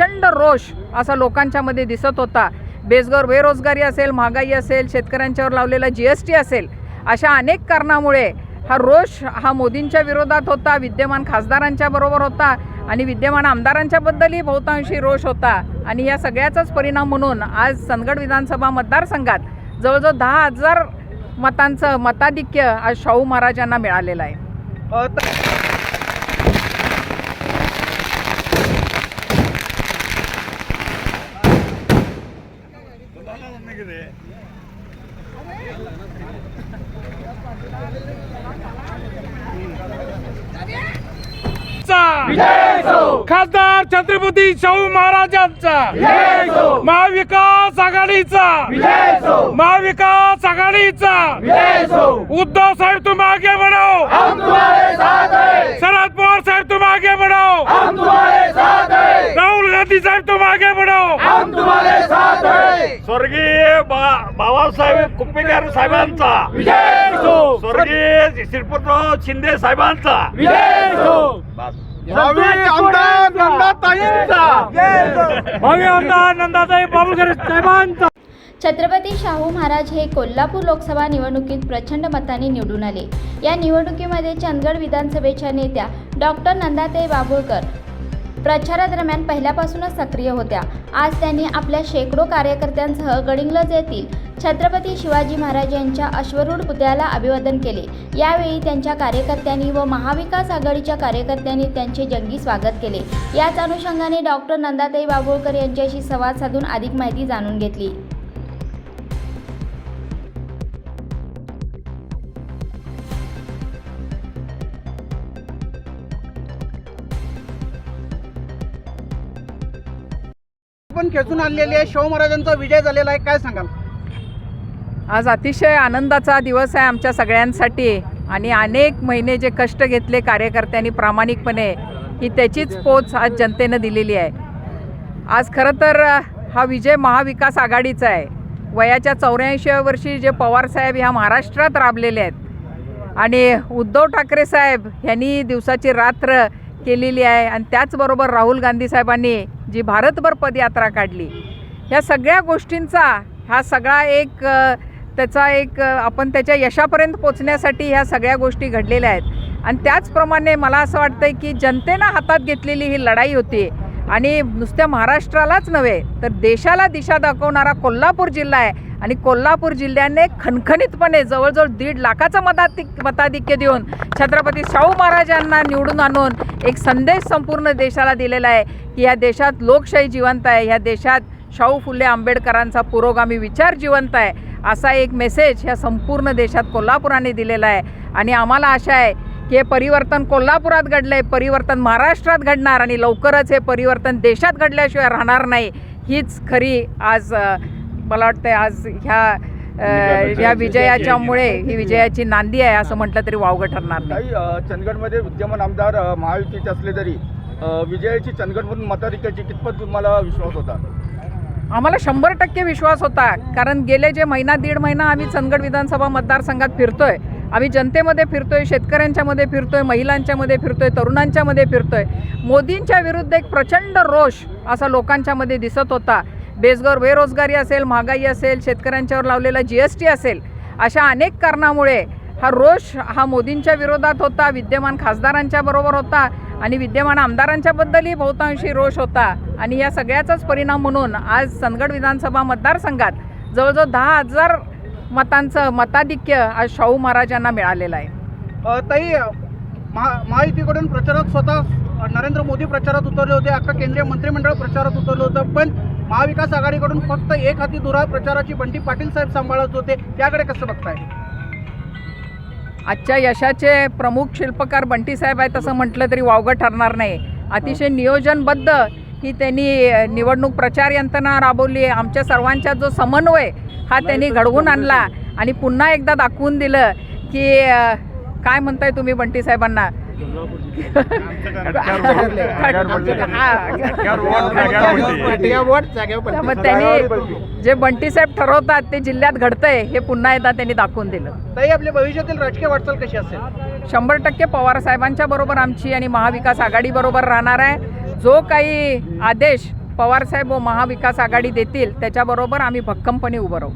प्रचंड रोष असा लोकांच्यामध्ये दिसत होता. बेसगर बेरोजगारी असेल महागाई असेल शेतकऱ्यांच्यावर लावलेला जी एस टी असेल अशा अनेक कारणामुळे हा रोष हा मोदींच्या विरोधात होता विद्यमान खासदारांच्या बरोबर होता आणि विद्यमान आमदारांच्याबद्दलही बहुतांशी रोष होता. आणि या सगळ्याचाच परिणाम म्हणून आज चंदगड विधानसभा मतदारसंघात जवळजवळ दहा हजार मतांचं मताधिक्य आज शाहू महाराजांना मिळालेलं आहे अ, त- खासदार छत्रपती शाहू महाराजांचा. महाविकास आघाडीचा. महाविकास आघाडीचा. उद्धव साहेब तुम आगे बढ़ाओ शरद पवार साहेब तुम आगे बढ़ो राहुल गांधी साहेब तुम आगे बढ़ो स्वर्गीय बा- बाबासाहेब कुप्पेकर साहेबांचा. स्वर्गीय श्रीपतराव शिंदे साहेबांचा. भावी आमदार नंदाताईंचा. भावी आमदार नंदाताई बाबूसाहेब साहेबांचा. छत्रपती शाहू महाराज हे कोल्हापूर लोकसभा निवडणुकीत प्रचंड मताने निवडून आले. या निवडणुकीमध्ये चंदगड विधानसभेच्या नेत्या डॉक्टर नंदाताई बाभुळकर प्रचारादरम्यान पहिल्यापासूनच सक्रिय होत्या. आज त्यांनी आपल्या शेकडो कार्यकर्त्यांसह गडिंग्लज येथील छत्रपती शिवाजी महाराज यांच्या अश्वरूढ पुतळ्याला अभिवादन केले. यावेळी त्यांच्या कार्यकर्त्यांनी व महाविकास आघाडीच्या कार्यकर्त्यांनी त्यांचे जंगी स्वागत केले. याच अनुषंगाने डॉक्टर नंदाताई बाबुळकर यांच्याशी संवाद साधून अधिक माहिती जाणून घेतली. आपण खेचून आणलेली आहे. शाहू महाराजांचा विजय झालेला आहे. काय सांगाल? आज अतिशय आनंदाचा दिवस आहे आमच्या सगळ्यांसाठी. आणि अनेक महिने जे कष्ट घेतले कार्यकर्त्यांनी प्रामाणिकपणे ही त्याचीच पोच आज जनतेनं दिलेली आहे. आज खरं तर हा विजय महाविकास आघाडीचा आहे. वयाच्या चौऱ्याऐंशीव्या वर्षी जे पवारसाहेब ह्या महाराष्ट्रात राबलेले आहेत. आणि उद्धव ठाकरे साहेब यांनी दिवसाची रात्र केलेली आहे. आणि त्याचबरोबर राहुल गांधी साहेबांनी जी भारतभर पदयात्रा काढली. ह्या सगळ्या गोष्टींचा हा सगळा एक त्याचा एक आपण त्याच्या यशापर्यंत पोचण्यासाठी ह्या सगळ्या गोष्टी घडलेल्या आहेत. आणि त्याचप्रमाणे मला असं वाटतं की जनतेनं हातात घेतलेली ही लढाई होती. आणि नुसत्या महाराष्ट्रालाच नव्हे तर देशाला दिशा दाखवणारा कोल्हापूर जिल्हा आहे. आणि कोल्हापूर जिल्ह्याने खणखणीतपणे जवळजवळ दीड लाखाचं मताधिक मताधिक्य देऊन छत्रपती शाहू महाराजांना निवडून आणून एक संदेश संपूर्ण देशाला दिलेला आहे की या देशात लोकशाही जिवंत आहे ह्या देशात शाहू फुले आंबेडकरांचा पुरोगामी विचार जिवंत आहे असा एक मेसेज ह्या संपूर्ण देशात कोल्हापुराने दिलेला आहे. आणि आम्हाला आशा आहे की हे परिवर्तन कोल्हापुरात घडलं आहे परिवर्तन महाराष्ट्रात घडणार आणि लवकरच हे परिवर्तन देशात घडल्याशिवाय राहणार नाही हीच खरी आज मला वाटतं आज ह्या या विजयाच्यामुळे ही विजयाची नांदी आहे असं म्हटलं तरी वावगं ठरणार नाही. चंदगडमध्ये विद्यमान आमदार महायुतीचे असले तरी विजयाची चंदगडमधून मताधिक्याची कितपत तुम्हाला विश्वास होता? आम्हाला शंभर टक्के विश्वास होता कारण गेले जे महिना दीड महिना आम्ही चंदगड विधानसभा मतदारसंघात फिरतोय आम्ही जनतेमध्ये फिरतोय शेतकऱ्यांच्यामध्ये फिरतोय महिलांच्यामध्ये फिरतोय तरुणांच्यामध्ये फिरतोय. मोदींच्या विरुद्ध एक प्रचंड रोष असा लोकांच्यामध्ये दिसत होता. बेसगर बेरोजगारी असेल महागाई असेल शेतकऱ्यांच्यावर लावलेला जी एस टी असेल अशा अनेक कारणामुळे हा रोष हा मोदींच्या विरोधात होता विद्यमान खासदारांच्या बरोबर होता आणि विद्यमान आमदारांच्याबद्दलही बहुतांशी रोष होता. आणि या सगळ्याचाच परिणाम म्हणून आज संगड विधानसभा मतदारसंघात जवळजवळ दहा हजार मतांचं मताधिक्य आज शाहू महाराजांना मिळालेलं आहे. ताई महायुतीकडून प्रचारात स्वतः नरेंद्र मोदी प्रचारात उतरले होते अख्खा केंद्रीय मंत्रिमंडळ प्रचारात उतरलं होतं पण महाविकास आघाडीकडून फक्त एक हाती दुरा प्रचाराची बंटी पाटील साहेब सांभाळत होते. त्याकडे कसं बघताय? आजच्या यशाचे प्रमुख शिल्पकार बंटी साहेब आहेत असं म्हटलं तरी वावगं ठरणार नाही. अतिशय नियोजनबद्ध ही त्यांनी निवडणूक प्रचार यंत्रणा राबवली आहे. आमच्या सर्वांचा जो समन्वय हा त्यांनी घडवून आणला आणि पुन्हा एकदा दाखवून दिलं की काय म्हणताय तुम्ही बंटी साहेबांना. मग त्यांनी जे बंटी साहेब ठरवतात ते जिल्ह्यात घडतंय हे पुन्हा एकदा त्यांनी दाखवून दिलं. ताई आपल्या भविष्यातील राजकीय वाटचाल कशी असेल? शंभर टक्के पवार साहेबांच्या बरोबर आमची आणि महाविकास आघाडी बरोबर राहणार आहे. जो काही आदेश पवारसाहेब व महाविकास आघाडी देतील त्याच्याबरोबर आम्ही भक्कमपणे उभं राहू.